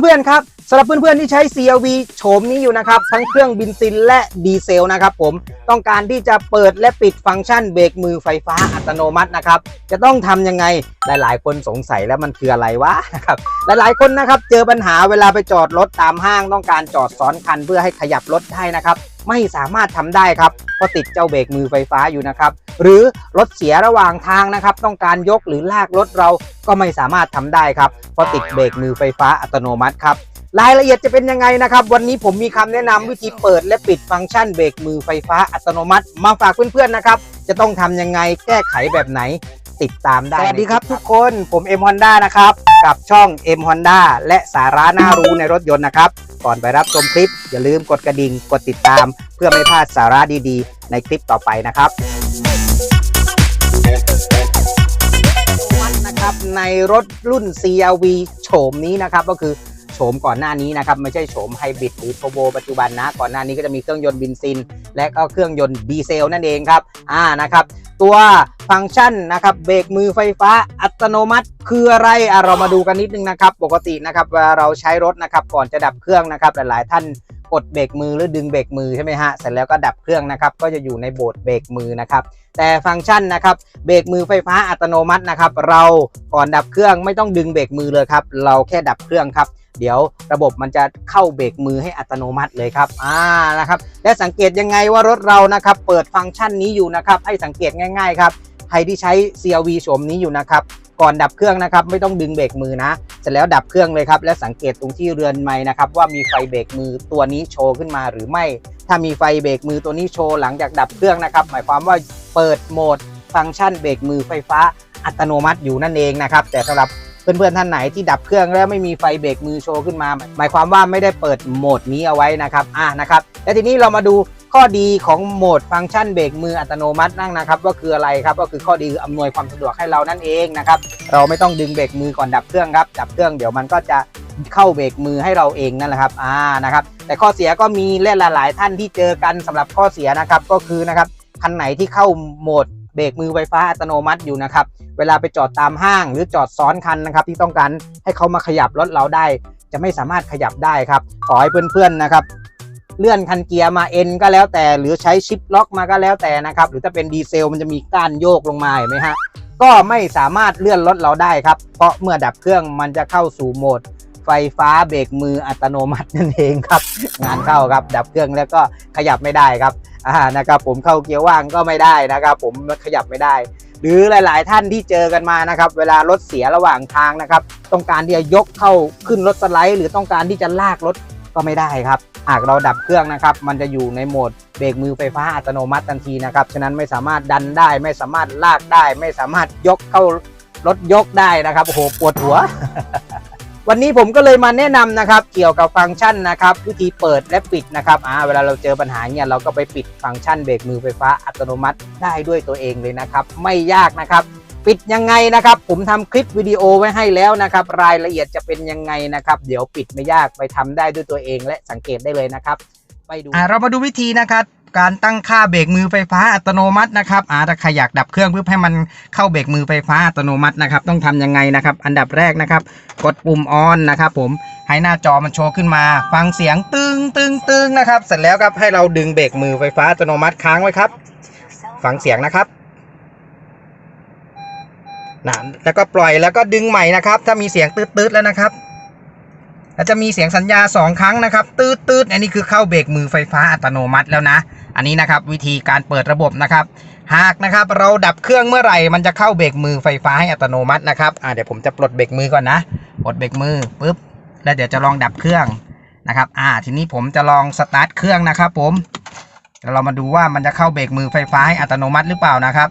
เพื่อนๆครับสำหรับเพื่อนๆที่ใช้ CRV โฉมนี้อยู่นะครับ ทั้งเครื่องบินซินและดีเซลนะครับผมต้องการที่จะเปิดและปิดฟังก์ชันเบรกมือไฟฟ้าอัตโนมัตินะครับ จะต้องทำยังไงหลายๆ คนสงสัยแล้วมันคืออะไรวะนะครับหลายๆคนนะครับเจอปัญหาเวลาไปจอดรถตามห้างต้องการจอดซ้อนคันเพื่อให้ขยับรถได้นะครับ ไม่สามารถทำได้ครับเพราะติดเจ้าเบรกมือไฟฟ้าอยู่นะครับ หรือรถเสียระหว่างทางนะครับ ต้องการยกหรือลากรถเราก็ไม่สามารถทำได้ครับเพราะติดเบรกมือไฟฟ้าอัตโนมัติครับรายละเอียดจะเป็นยังไงนะครับ วันนี้ผมมีคำแนะนำวิธีเปิดและปิดฟังก์ชันเบรกมือไฟฟ้าอัตโนมัติ มาฝากเพื่อนๆนะครับ จะต้องทำยังไงแก้ไขแบบไหนติดตามได้ สวัสดีครับทุกคนผมเอ็มฮอนด้านะครับ กับช่อง M Honda และสาระน่ารู้ในรถยนต์นะครับ ก่อนไปรับชมคลิป อย่าลืมกดกระดิ่งกดติดตาม เพื่อไม่พลาดสาระดีๆ ในคลิปต่อไปนะครับวันนะครับในรถรุ่น CRV โฉมนี้นะครับก็คือ มก่อนหน้านี้นะครับไม่ใช่โฉมไฮบริดหรือโทโบปัจจุบันนะ ก่อนหน้านี้ก็จะมีเครื่องยนต์เบนซิน และก็เครื่องยนต์ดีเซลนั่นเองครับอ่านะครับตัวฟังก์ชันนะครับเบรกมือไฟฟ้าอัตโนมัติคืออะไรอะเรามาดูกันนิดนึงนะครับ ปกตินะครับเวลาเราใช้รถนะครับก่อนจะดับเครื่องนะครับหลายๆท่านกดเบรกมือหรือดึงเบรกมือใช่ไหมฮะเสร็จแล้วก็ดับเครื่องนะครับก็จะอยู่ในโหมดเบรกมือนะครับแต่ฟังก์ชันนะครับเบรกมือไฟฟ้าอัตโนมัตินะครับเราก่อนดับเครื่องไม่ต้องดึงเบรกมือเลยครับเราแค่ดับเครื่องครับ เดี๋ยวระบบมันจะเข้าเบรกมือให้อัตโนมัติเลยครับอ่านะครับและสังเกตยังไงว่ารถเรานะครับเปิดฟังก์ชันนี้อยู่นะครับให้สังเกตง่ายๆครับใครที่ใช้ CRV โฉมนี้อยู่นะครับก่อนดับเครื่องนะครับไม่ต้องดึงเบรกมือนะเสร็จแล้วดับเครื่องเลยครับและสังเกตตรงที่เรือนไม้นะครับว่ามีไฟเบรกมือตัวนี้โชว์ขึ้นมาหรือไม่ ถ้ามีไฟเบรกมือตัวนี้โชว์หลังจากดับเครื่องนะครับหมายความว่าเปิดโหมดฟังก์ชันเบรกมือไฟฟ้าอัตโนมัติอยู่นั่นเองนะครับแต่สำหรับ เพื่อนๆท่านไหนที่ดับเครื่องแล้วไม่มีไฟเบรกมือโชว์ขึ้นมา หมายความว่าไม่ได้เปิดโหมดนี้เอาไว้นะครับอะนะครับและทีนี้เรามาดูข้อดีของโหมดฟังก์ชันเบรกมืออัตโนมัตินั่งนะครับว่าคืออะไรครับก็คือข้อดีอำนวยความสะดวกให้เรานั่นเองนะครับเราไม่ต้องดึงเบรกมือก่อนดับเครื่องครับดับเครื่องเดี๋ยวมันก็จะเข้าเบรกมือให้เราเองนั่นแหละครับอ่านะครับแต่ข้อเสียก็มีและหลายๆท่านที่เจอกันสำหรับข้อเสียนะครับก็คือนะครับคันไหนที่เข้าโหมด เบรกมือไฟฟ้าอัตโนมัติอยู่นะครับ เวลาไปจอดตามห้างหรือจอดซ้อนคันนะครับ ที่ต้องการให้เขามาขยับรถเราได้ จะไม่สามารถขยับได้ครับขอให้เพื่อนๆนะครับเลื่อนคันเกียร์มาเอ็นก็แล้วแต่ หรือใช้ชิปล็อกมาก็แล้วแต่นะครับ หรือถ้าเป็นดีเซลมันจะมีก้านโยกลงมาเห็นไหมฮะก็ไม่สามารถเลื่อนรถเราได้ครับ เพราะเมื่อดับเครื่องมันจะเข้าสู่โหมด ไฟฟ้าเบรกมืออัตโนมัตินั่นเองครับ งานเข้าครับ ดับเครื่องแล้วก็ขยับไม่ได้ครับ อ่านะครับผมเข้าเกียร์ว่างก็ไม่ได้นะครับ ผมขยับไม่ได้ หรือหลาย ๆ ท่านที่เจอกันมานะครับ เวลารถเสียระหว่างทางนะครับ ต้องการที่จะยกเข้าขึ้นรถสไลด์ หรือต้องการที่จะลากรถก็ไม่ได้ครับ หากเราดับเครื่องนะครับ มันจะอยู่ในโหมดเบรกมือไฟฟ้าอัตโนมัติทันทีนะครับ ฉะนั้นไม่สามารถดันได้ ไม่สามารถลากได้ ไม่สามารถยกเข้ารถยกได้นะครับ โอ้โห ปวดหัว วันนี้ผมก็เลยมาแนะนำนะครับเกี่ยวกับฟังก์ชันนะครับวิธีเปิดและปิดนะครับอ่าเวลาเราเจอปัญหาเนี่ยเราก็ไปปิดฟังก์ชันเบรกมือไฟฟ้าอัตโนมัติได้ด้วยตัวเองเลยนะครับไม่ยากนะครับปิดยังไงนะครับ ผมทำคลิปวิดีโอไว้ให้แล้วนะครับ รายละเอียดจะเป็นยังไงนะครับ เดี๋ยวปิดไม่ยากไปทำได้ด้วยตัวเองและสังเกตได้เลยนะครับ ไปดูเรามาดูวิธีนะครับการตั้งค่าเบรกมือไฟฟ้าอัตโนมัตินะครับอ่าถ้าใครอยากดับเครื่องเพื่อให้มันเข้าเบรกมือไฟฟ้าอัตโนมัตินะครับ ต้องทำยังไงนะครับ อันดับแรกนะครับ กดปุ่มออนนะครับ ผมให้หน้าจอมันโชว์ขึ้นมา ฟังเสียงตึงตึงตึงนะครับ เสร็จแล้วครับให้เราดึงเบรกมือไฟฟ้าอัตโนมัติค้างไว้ครับ ฟังเสียงนะครับนะแล้วก็ปล่อยแล้วก็ดึงใหม่นะครับ ถ้ามีเสียงตืดๆแล้วนะครับ แล้วจะมีเสียงสัญญาสองครั้งนะครับ ตืดๆอันนี้คือเข้าเบรกมือไฟฟ้าอัตโนมัติแล้วนะ อันนี้นะครับวิธีการเปิดระบบนะครับ หากนะครับเราดับเครื่องเมื่อไหร่ มันจะเข้าเบรกมือไฟฟ้าให้อัตโนมัตินะครับอ่าเดี๋ยวผมจะปลดเบรกมือก่อนนะปลดเบรกมือปุ๊บแล้วเดี๋ยวจะลองดับเครื่องนะครับอ่าทีนี้ผมจะลองสตาร์ทเครื่องนะครับผมเดี๋ยวเรามาดูว่ามันจะเข้าเบรกมือไฟฟ้าให้อัตโนมัติหรือเปล่านะครับ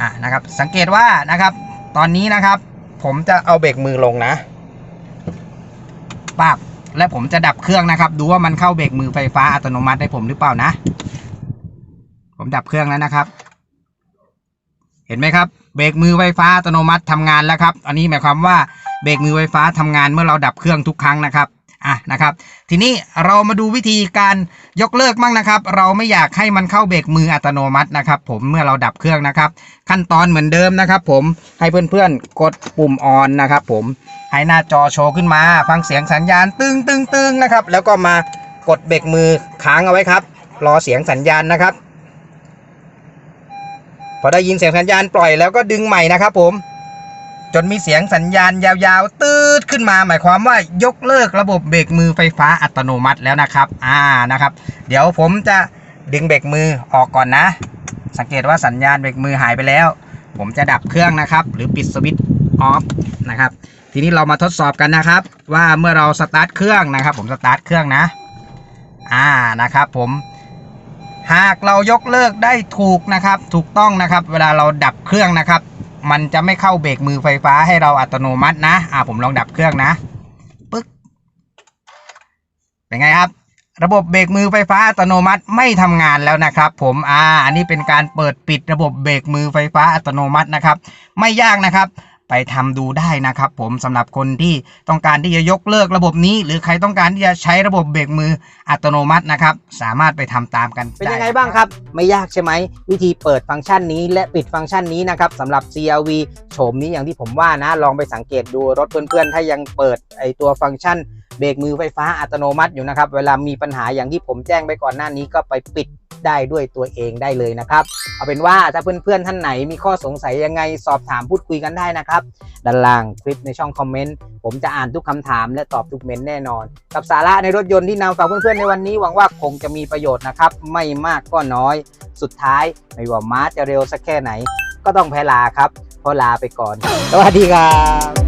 อ่านะครับสังเกตว่านะครับตอนนี้นะครับ ผมจะเอาเบรกมือลงนะ ปั๊บและผมจะดับเครื่องนะครับ ดูว่ามันเข้าเบรกมือไฟฟ้าอัตโนมัติให้ผมหรือเปล่านะ ผมดับเครื่องแล้วนะครับ เห็นไหมครับเบรกมือไฟฟ้าอัตโนมัติทำงานแล้วครับ อันนี้หมายความว่าเบรกมือไฟฟ้าทำงานเมื่อเราดับเครื่องทุกครั้งนะครับ อะนะครับ ทีนี้เรามาดูวิธีการยกเลิกมั่งนะครับ เราไม่อยากให้มันเข้าเบรกมืออัตโนมัตินะครับ ผมเมื่อเราดับเครื่องนะครับ ขั้นตอนเหมือนเดิมนะครับ ผมให้เพื่อนๆกดปุ่มออนนะครับ ผมให้หน้าจอโชว์ขึ้นมา ฟังเสียงสัญญาณตึ้งตึ้งตึ้งนะครับ แล้วก็มากดเบรกมือค้างเอาไว้ครับ รอเสียงสัญญาณนะครับ พอได้ยินเสียงสัญญาณปล่อยแล้วก็ดึงใหม่นะครับ ผม จนมีเสียงสัญญาณยาวๆ ตืดขึ้นมา หมายความว่ายกเลิกระบบเบรกมือไฟฟ้าอัตโนมัติแล้วนะครับ อ่านะครับ เดี๋ยวผมจะดึงเบรกมือออกก่อนนะ สังเกตว่าสัญญาณเบรกมือหายไปแล้ว ผมจะดับเครื่องนะครับ หรือปิดสวิตช์ออฟนะครับ ทีนี้เรามาทดสอบกันนะครับ ว่าเมื่อเราสตาร์ทเครื่องนะครับ ผมสตาร์ทเครื่องนะ อ่านะครับ ผมหากเรายกเลิกได้ถูกนะครับ ถูกต้องนะครับ เวลาเราดับเครื่องนะครับ มันจะไม่เข้าเบรกมือไฟฟ้าให้เราอัตโนมัตินะ อ่าผมลองดับเครื่องนะปึ๊กเป็นไงครับ ระบบเบรกมือไฟฟ้าอัตโนมัติไม่ทำงานแล้วนะครับ ผมอ่าอันนี้เป็นการเปิดปิดระบบเบรกมือไฟฟ้าอัตโนมัตินะครับ ไม่ยากนะครับ ไปทำดูได้นะครับผมสำหรับคนที่ต้องการที่จะยกเลิกระบบนี้ หรือใครต้องการที่จะใช้ระบบเบรกมืออัตโนมัตินะครับ สามารถไปทำตามกันเป็นยังไงบ้างครับ ไม่ยากใช่ไหมวิธีเปิดฟังก์ชันนี้และปิดฟังก์ชันนี้นะครับสำหรับ CRV โฉมนี้อย่างที่ผมว่านะ ลองไปสังเกตดูรถเพื่อนๆ ถ้ายังเปิดไอตัวฟังก์ชัน เบรกมือไฟฟ้าอัตโนมัติอยู่นะครับ เวลามีปัญหาอย่างที่ผมแจ้งไปก่อนหน้านี้ก็ไปปิดได้ด้วยตัวเองได้เลยนะครับ เอาเป็นว่าถ้าเพื่อนๆท่านไหนมีข้อสงสัยยังไงสอบถามพูดคุยกันได้นะครับ ด้านล่างคลิปในช่องคอมเมนต์ผมจะอ่านทุกคำถามและตอบทุกเมนต์แน่นอน กับสาระในรถยนต์ที่นำฝากเพื่อนๆในวันนี้หวังว่าคงจะมีประโยชน์นะครับ ไม่มากก็น้อย สุดท้ายไม่ว่าม้าจะเร็วสักแค่ไหน ก็ต้องแพ้ลาครับเพราะลาไปก่อน สวัสดีครับ